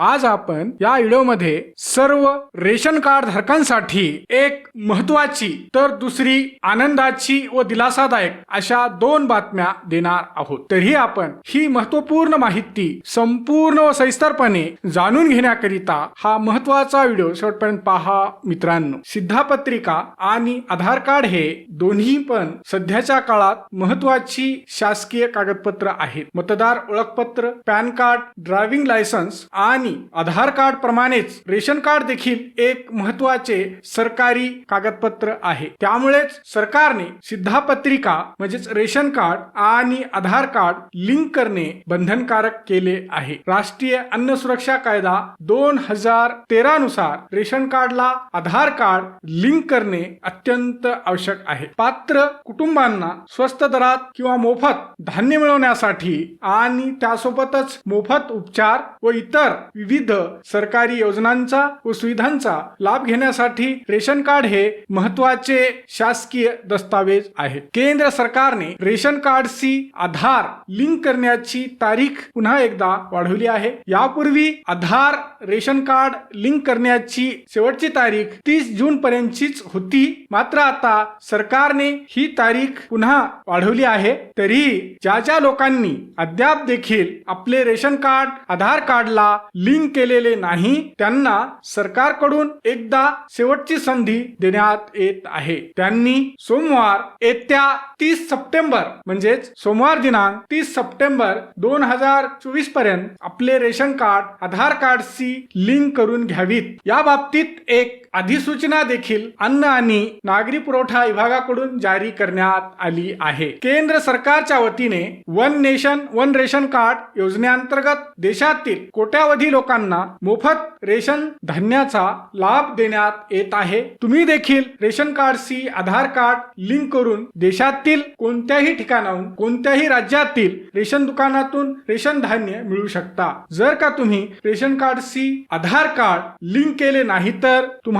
आज आपण या व्हिडिओमध्ये सर्व रेशन कार्ड धारकांसाठी एक महत्वाची तर दुसरी आनंदाची व दिलासादायक अशा दोन बातम्या देणार आहोत. तरी आपण ही महत्त्वपूर्ण माहिती संपूर्ण व सविस्तरपणे जाणून घेण्याकरिता हा महत्त्वाचा व्हिडिओ शेवटपर्यंत पहा मित्रांनो. सिद्धापत्रिका आणि आधार कार्ड हे दोन्ही पण सध्याच्या काळात महत्वाची शासकीय कागदपत्र आहेत. मतदार ओळखपत्र पॅन कार्ड ड्रायव्हिंग लायसन्स आणि आधार कार्ड प्रमाणेच रेशन कार्ड देखील एक महत्त्वाचे सरकारी कागदपत्र आहे. त्यामुळेच सरकारने सिद्धापत्रिका म्हणजेच रेशन कार्ड आणि आधार कार्ड लिंक करणे बंधनकारक केले आहे. राष्ट्रीय अन्न सुरक्षा कायदा दोन हजार तेरा नुसार रेशन कार्डला आधार कार्ड लिंक करणे अत्यंत आवश्यक आहे. पात्र कुटुंबांना स्वस्त दरात किंवा मोफत धान्य मिळवण्यासाठी आणि त्यासोबतच मोफत उपचार व इतर विविध सरकारी योजनांचा व सुविधांचा लाभ घेण्यासाठी रेशन कार्ड हे महत्त्वाचे शासकीय दस्तावेज आहे. केंद्र सरकारने रेशन कार्डशी आधार लिंक करण्याची तारीख पुन्हा एकदा वाढवली आहे. यापूर्वी आधार रेशन कार्ड लिंक करण्याची शेवटची तारीख तीस जून पर्यंतचीच होती. मात्र आता सरकारने ही तारीख पुन्हा वाढवली आहे. तरी ज्या ज्या लोकांनी अद्याप देखील आपले रेशन कार्ड आधार कार्डला लिंक केलेले नाही त्यांना सरकारकडून एकदा शेवटची संधी देण्यात येत आहे. त्यांनी सोमवार येत्या तीस सप्टेंबर म्हणजेच सोमवार दिनांक तीस सप्टेंबर दोन हजार चोवीसपर्यंत आपले रेशन कार्ड आधार कार्डशी लिंक करून घ्यावीत. या बाबतीत एक अधिसूचना देखील अन्न आणि नागरी पुरवठा विभागाकडून जारी करण्यात आली आहे. केंद्र सरकारच्या वतीने one nation one ration card योजनेअंतर्गत देशातील कोट्यावधी लोकांना मोफत रेशन धान्याचा लाभ देण्यात येत आहे. तुम्ही देखील रेशन कार्डशी आधार कार्ड लिंक करून देशातील कोणत्याही ठिकाणाहून कोणत्याही राज्यातील रेशन दुकानातून रेशन धान्य मिळू शकता. जर का तुम्ही रेशन कार्डशी आधार कार्ड लिंक केले नाही तर तुम्हाला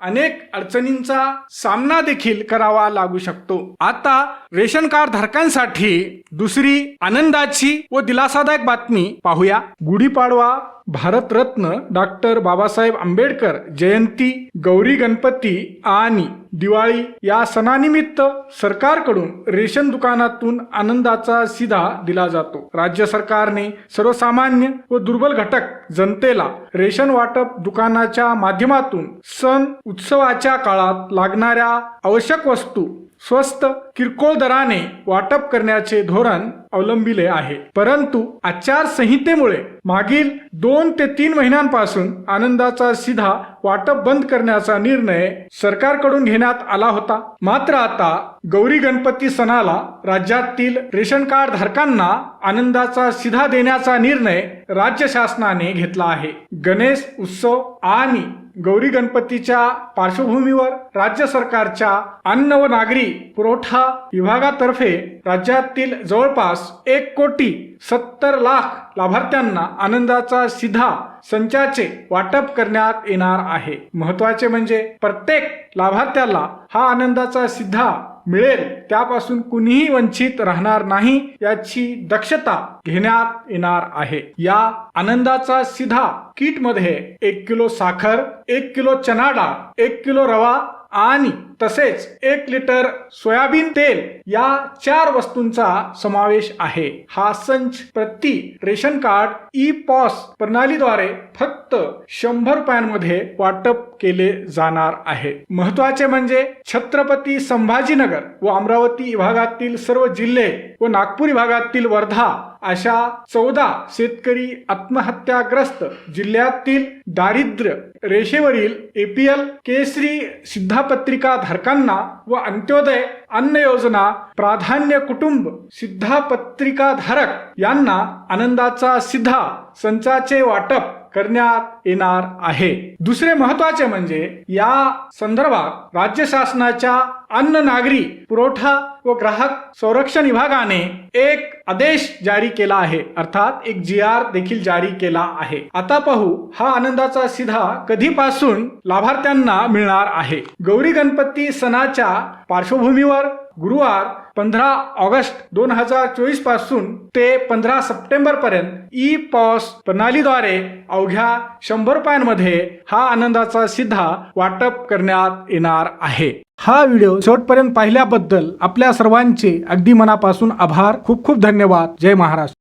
अनेक अडचणींचा सामना देखील करावा लागू शकतो. आता रेशन कार्ड धारकांसाठी दुसरी आनंदाची व दिलासादायक बातमी पाहूया. गुढीपाडवा भारतरत्न डॉक्टर बाबासाहेब आंबेडकर जयंती गौरी गणपती आणि दिवाळी या सणानिमित्त सरकारकडून रेशन दुकानातून आनंदाचा सिधा दिला जातो. राज्य सरकारने सर्वसामान्य व दुर्बल घटक जनतेला रेशन वाटप दुकानाच्या माध्यमातून सण उत्सवाच्या काळात लागणाऱ्या आवश्यक वस्तू स्वस्त किरकोळ दराने वाटप करण्याचे धोरण अवलंबिले आहे. परंतु आचारसंहितेमुळे मागील दोन ते तीन महिन्यांपासून आनंदाचा सीधा वाटप बंद करण्याचा निर्णय सरकारकडून घेण्यात आला होता. मात्र आता गौरी गणपती सणाला राज्यातील रेशन कार्ड धारकांना आनंदाचा सिधा देण्याचा निर्णय राज्य शासनाने घेतला आहे. गणेश उत्सव आणि गौरी गणपतीच्या पार्श्वभूमीवर राज्य सरकारच्या अन्न व नागरी पुरवठा विभागातर्फे राज्यातील जवळपास एक कोटी सत्तर लाख लाभार्थ्यांना आनंदाचा सिधा संचाचे वाटप करण्यात येणार आहे. महत्त्वाचे म्हणजे प्रत्येक लाभार्थ्याला हा आनंदाचा सिद्धा मिळेल. त्यापासून कुणीही वंचित राहणार नाही याची दक्षता घेण्यात येणार आहे. या आनंदाचा सिधा किटमध्ये एक किलो साखर एक किलो चना डाळ एक किलो रवा आणि तसेच एक लिटर सोयाबीन तेल या चार वस्तूंचा समावेश आहे. हा संच प्रति रेशन कार्ड ई पॉस प्रणालीद्वारे फक्त शंभर रुपयांमध्ये वाटप केले जाणार आहे. महत्त्वाचे म्हणजे छत्रपती संभाजीनगर व अमरावती विभागातील सर्व जिल्हे व नागपूर विभागातील वर्धा अशा चौदा शेतकरी आत्महत्याग्रस्त जिल्ह्यातील दारिद्र्य रेषेवरील एपीएल केसरी सिद्धापत्रिका धारकांना व अंत्योदय अन्न योजना प्राधान्य कुटुंब सिद्धापत्रिका धारक यांना आनंदाचा सिद्धा संचाचे वाटप करण्यात येणार आहे. दुसरे महत्त्वाचे म्हणजे या संदर्भात राज्य शासनाच्या अन्न नागरी पुरवठा व ग्राहक संरक्षण विभागाने एक आदेश जारी केला आहे. अर्थात एक जी आर देखील जारी केला आहे. आता पाहू हा आनंदाचा सिधा कधीपासून लाभार्थ्यांना मिळणार आहे? गौरी गणपती सणाच्या पार्श्वभूमीवर गुरुवार पंधरा ऑगस्ट दोन हजार चोवीसपासून ते पंधरा सप्टेंबर पर्यंत ई पॉस प्रणालीद्वारे अवघ्या शंभर रुपयांमध्ये हा आनंदाचा सिद्धा वाटप करण्यात येणार आहे. हा व्हिडिओ शेवटपर्यंत पाहिल्याबद्दल आपल्या सर्वांचे अगदी मनापासून आभार. खूप खूप धन्यवाद. जय महाराष्ट्र.